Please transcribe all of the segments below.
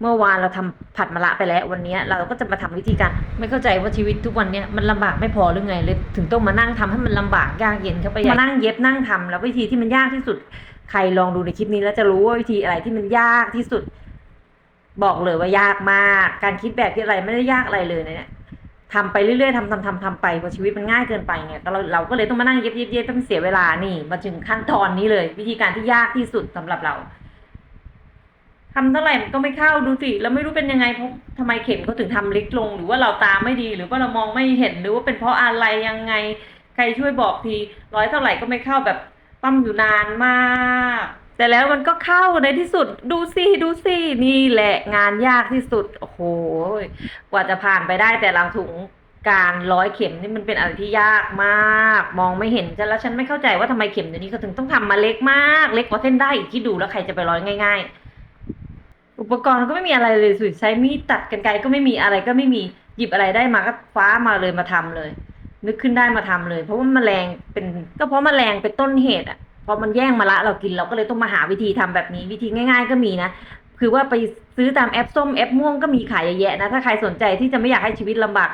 เมื่อวานเราทำผัดมะระไปแล้ววันนี้เราก็จะมาทำวิธีการไม่เข้าใจว่าชีวิตทุกวันนี้มันลำบากไม่พอหรือไงเลยถึงต้องมานั่งทำให้มันลำบากยากเย็นเข้าไปมานั่งเย็บนั่งทำแล้ววิธีที่มันยากที่สุด ใครลองดูในคลิปนี้แล้วจะรู้ว่าวิธีอะไรที่มันยากที่สุด บอกเลยว่ายากมาก การคิดแบบที่อะไรไม่ได้ยากอะไรเลยนะเนี่ยทำไปเรื่อยๆทำทำทำทำไปเพราะชีวิตมันง่ายเกินไปไงก็เราเราก็เลยต้องมานั่งเย็บเย็บเย็บต้องเสียเวลานี่ มาถึงขั้นตอนนี้เลย วิธีการที่ยากที่สุดสำหรับเรา ทำเท่าไหร่มันก็ไม่เข้าดูสิแล้วไม่รู้เป็นยังไงเพราะทำไมเข็มเขาถึงทำเล็กลง หรือว่าเราตาไม่ดี หรือว่าเรามองไม่เห็นหรือว่าเป็นเพราะอะไรยังไง ใครช่วยบอกที ร้อยเท่าไหร่ก็ไม่เข้าแบบปั้มอยู่นานมาก แต่แล้วมันก็เข้าในที่สุด ดูสิดูสินี่แหละงานยากที่สุดโอ้โหกว่าจะผ่านไปได้แต่ละถุงการร้อยเข็มนี่มันเป็นอะไรที่ยากมาก มองไม่เห็นฉันแล้วฉันไม่เข้าใจว่าทำไมเข็มเดี๋ยวนี้เขาถึงต้องทำมาเล็กมาก เล็กกว่าเส้นได้อีกที่ดูแล้วใครจะไปร้อยง่าย ๆ ปกรณ์ก็ไม่มีอะไรเลยสุดใช้มีดตัดกันไกรก็ไม่มีอะไรก็ไม่มีหยิบอะไรได้มาก็ฟ้ามาเลยมาทำเลย นึกขึ้นได้มาทำเลย เพราะว่าแมลงเป็น ก็เพราะแมลงเป็นต้นเหตุอะพอมันแย่งมาละเรากินเราก็เลยต้องมาหาวิธีทำแบบนี้วิธีง่าย ๆ ก็มีนะคือว่าไปซื้อตามแอปส้มแอปม่วงก็มีขายเยอะแยะนะถ้าใครสนใจที่จะไม่อยากให้ชีวิตลำบาก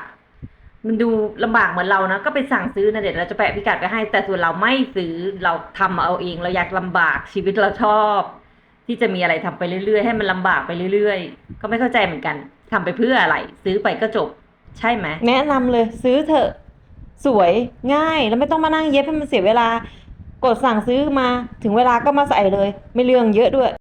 มันดูลำบากเหมือนเรานะก็ไปสั่งซื้อนะเดี๋ยวเราจะแปะพิกัดไปให้ แต่ส่วนเราไม่ซื้อเราทำเอาเอง เราอยากลำบากชีวิตเราชอบ ที่จะมีอะไรทำไปเรื่อยๆ ให้มันลำบากไปเรื่อยๆ ก็ไม่เข้าใจเหมือนกันทำไปเพื่ออะไร ซื้อไปก็จบ ใช่ไหมแนะนำเลยซื้อเถอะ สวยง่ายแล้วไม่ต้องมานั่งเย็บให้มันเสียเวลา กดสั่งซื้อมาถึงเวลาก็มาใส่เลย ไม่เรื่องเยอะด้วย